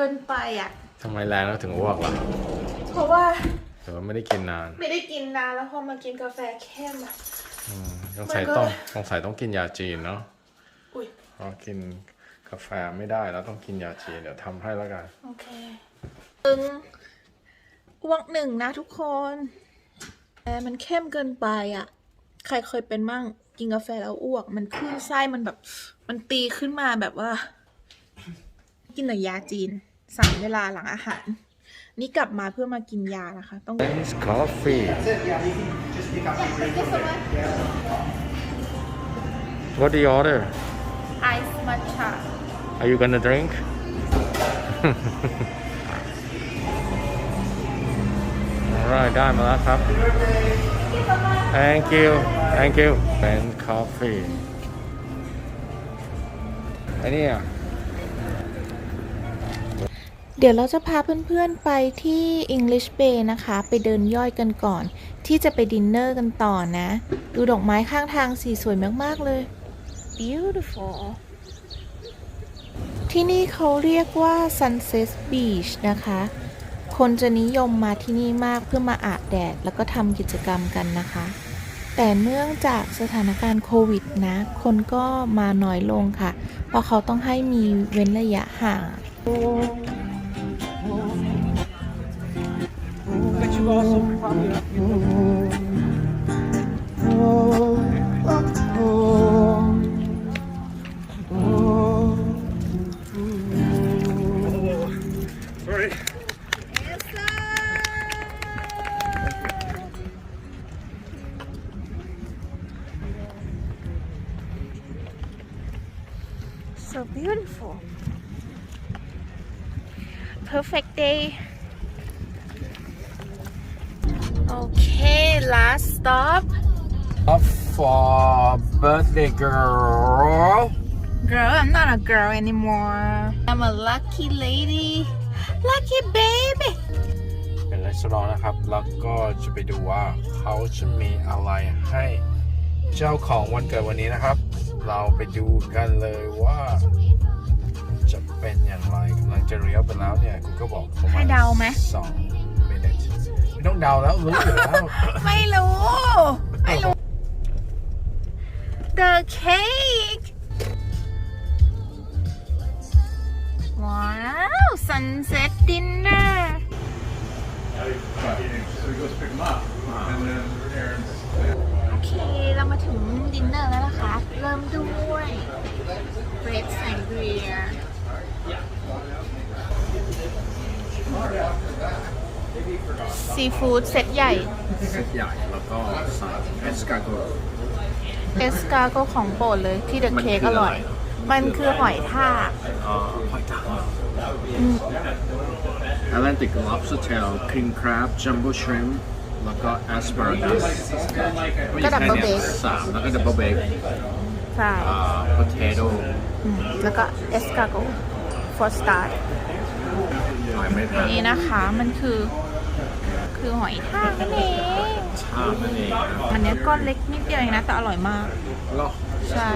กินไปอะ ทำไมแรงแล้วถึงอ้วกล่ะเพราะว่าแต่ว่าไม่ได้กินนานไม่ได้กินนานแล้วพอมากินกาแฟเข้มอะ อืมสงสัยมันก็ต้องสงสัยต้องกินยาจีนเนาะอุ้ยเพราะกินกาแฟไม่ได้แล้วต้องกินยาจีนเดี๋ยวทำให้แล้วกัน โอเคตึงอ้วกหนึ่งนะทุกคนแต่มันเข้มเกินไปอะ ใครเคยเป็นมั่งกินกาแฟแล้วอ้วก มันขึ้นไส้มันแบบ มันตีขึ้นมาแบบว่า กินแต่ยาจีน สั่งเวลาหลังอาหาร นี่กลับมาเพื่อมากินยานะคะ ต้อง It's coffee What do you order ไอซ์มัทฉะ Are you gonna drink ได้ได้มาแล้วครับ Thank you Thank you เป็น coffee ไอ้นี่อะ เดี๋ยวเราจะพาเพื่อนๆไปที่ English Bay นะคะ ไปเดินย่อยกันก่อน ที่จะไปดินเนอร์กันต่อนะ ดูดอกไม้ข้างทางสีสวยมากๆเลย beautiful ที่นี่เขาเรียกว่า Sunset Beach นะคะ คนจะนิยมมาที่นี่มากเพื่อมาอาบแดด แล้วก็ทำกิจกรรมกันนะคะ แต่เนื่องจากสถานการณ์โควิดนะ คนก็มาน้อยลงค่ะ เพราะเขาต้องให้มีเว้นระยะห่าง so beautiful. Perfect day okay last stop Up for birthday girl girl I'm not a girl anymore I'm a lucky lady lucky baby เป็นรีสอร์ทนะครับ แล้วก็จะไปดูว่าเขาจะมีอะไรให้เจ้าของวันเกิดวันนี้นะครับ เราไปดูกันเลยว่า จะเป็นอย่างไรกำลังจะเลี้ยวไปแล้วเนี่ยกูก็บอกประมาณให้เดาไหม สองมินิ ไม่ต้องเดาแล้วรู้อยู่แล้ว ไม่รู้ ไม่รู้ the cake ว้าว sunset dinner So he goes pick him up. And then Aaron's โอเค เรามาถึงดินเนอร์แล้วนะคะ เริ่มด้วยเบรดแซงเรียซีฟู้ดเซตใหญ่ เซตใหญ่แล้วก็สั่งเอสกาโกเอสกาโกของโปรดเลยที่เดอะมันเค้กคือออะไรร่อย มันคือหอยทากอ่าหอยทาก Atlantic lobster tail king crab jumbo shrimp แล้วก็ asparagus ก็ double bake สามแล้วก็ double bake ใช่อ่า potato อืมแล้วก็เอสกาโก for start หอยไม่ทันนี่นะคะมันคือ คือหอยทากนั่นเองชามนั่นเองนะมันเนี้ยก้อนเล็กนิดเดียวเองนะแต่อร่อยมากแล้วใช่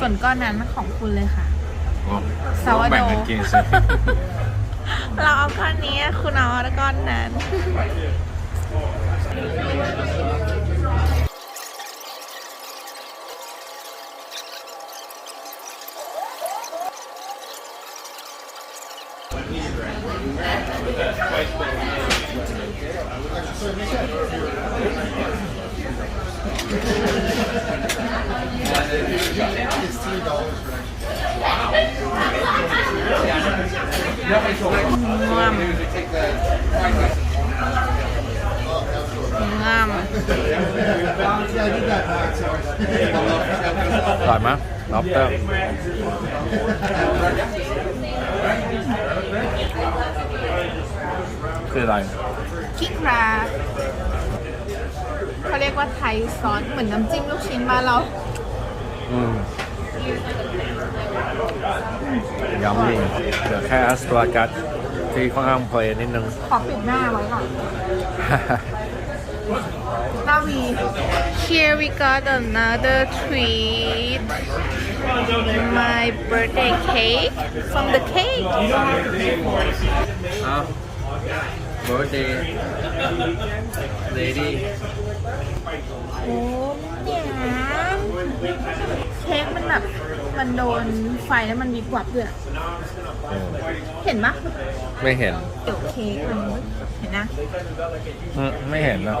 ส่วนก้อนนั้นของคุณเลยค่ะก็ซาวาโดแบ่งกันกินสิ เราเอาก้อนนี้คุณเอาก้อนนั้น งามงามอร่อยไหม lobster คืออะไรขี้คราเขาเรียกว่าไทยซอสเหมือนน้ำจิ้มลูกชิ้นบ้านเรา อืม ยำนี่เหลือแค่ asparagus ที่ค่อนข้างเพลนนิดนึง ขอปิดหน้าไว้ก่อนลาวี here we got another treat my birthday cake from the cake อ้าว birthday lady โอ้เนี่ยเค้กมันแบบ มันโดนไฟแล้วมันมีกวับด้วยอะเห็นปะไม่เห็นเดี๋ยวเค้กมันเห็นนะ อืมไม่เห็นนะ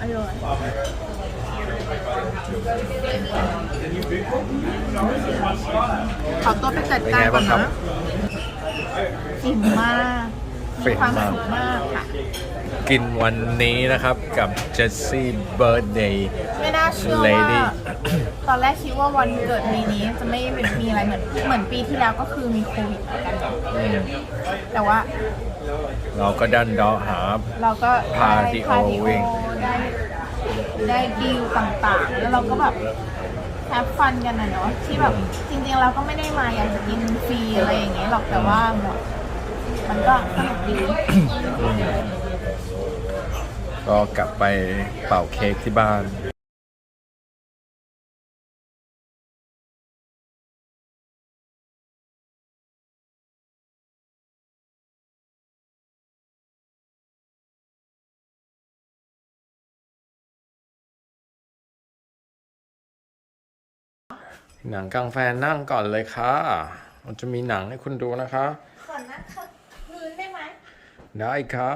อร่อยขอตัวไปจัดการก่อนนะอิ่มมาก มีความสุขมากค่ะกินวันนี้นะครับกับเจสซี่ birthday ไม่น่าเชื่อว่า Lady ตอนแรกคิดว่าวันเกิดปีนี้จะไม่มีอะไรเหมือนเหมือนปีที่แล้วก็คือมีโควิดเหมือนกันแต่ว่าเราก็ดันเดาะหา เราก็พาดิโอได้วิ่ง ได้ได้ดีลต่างๆ แล้วเราก็แบบแฮปฟันกันนะเนาะที่แบบจริงๆเราก็ไม่ได้มาอยากจะกินฟรีอะไรอย่างเงี้ยหรอกแต่ว่าหมด มันก็สนุกดี ก็กลับไปเป่าเค้กที่บ้านหนังกลางแฟนนั่งก่อนเลยค่ะ มันจะมีหนังให้คุณดูนะคะ ขอนั่งค่ะพื้นได้ไหม ได้ค่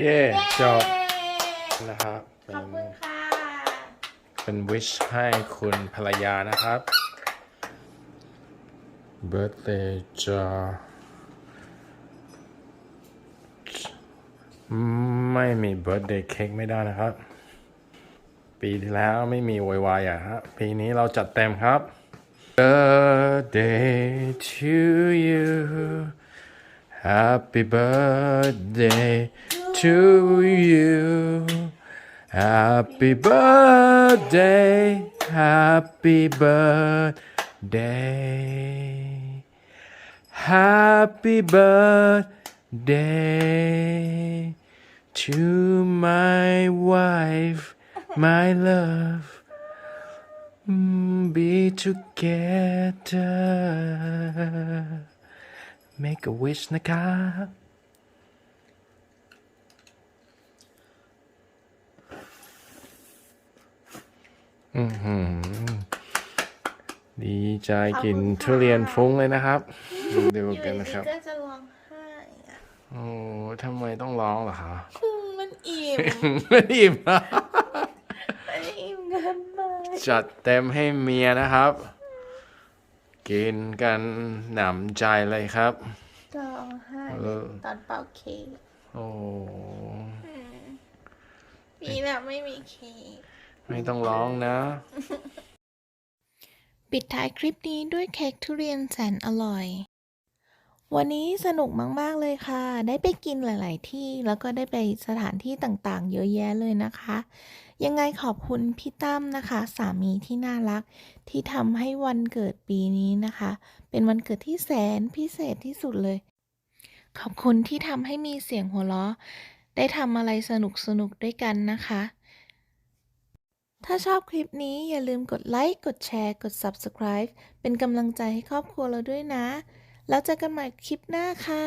เย่จบนะครับเป็ขอบนคุณค่ะ เป็นวิชให้คุณภรรยานะครับ birthday จะไม่มี birthday cake ไม่ได้นะครับ ปีที่แล้วไม่มีวยวายอะฮะ ปีนี้เราจัดเต็มครับ birthday to you happy birthday to you Happy birthday, happy birthday, happy birthday to my wife, my love. Be together. Make a wish น อือหือดีใจกินทุเรียนฟุ้งเลยนะครับดูกันนะครับ ก็จะร้องไห้อะโอ้ทำไมต้องร้องเหรอคะอืมมันอิ่มไม่อิ่มนะมันอิ่มเกินไปจัดเต็มให้เมียนะครับ กินกันหนำใจเลยครับร้องไห้เออตอนเป่าเค้กโอ้ปีแล้วไม่มีเค้ก ไม่ต้องร้องนะ ปิดท้ายคลิปนี้ด้วยเค้กทุเรียนแสนอร่อย วันนี้สนุกมาก ๆ เลยค่ะ ได้ไปกินหลาย ๆ ที่ แล้วก็ได้ไปสถานที่ต่าง ๆ เยอะแยะเลยนะคะ ยังไงขอบคุณพี่ตั้มนะคะ สามีที่น่ารัก ที่ทำให้วันเกิดปีนี้นะคะ เป็นวันเกิดที่แสนพิเศษที่สุดเลย ขอบคุณที่ทำให้มีเสียงหัวเราะ ได้ทำอะไรสนุก ๆ ด้วยกันนะคะ ถ้าชอบคลิปนี้อย่าลืมกดไลค์ กดแชร์ กด Subscribe เป็นกำลังใจให้ครอบครัวเราด้วยนะ แล้วเจอกันใหม่คลิปหน้าค่ะ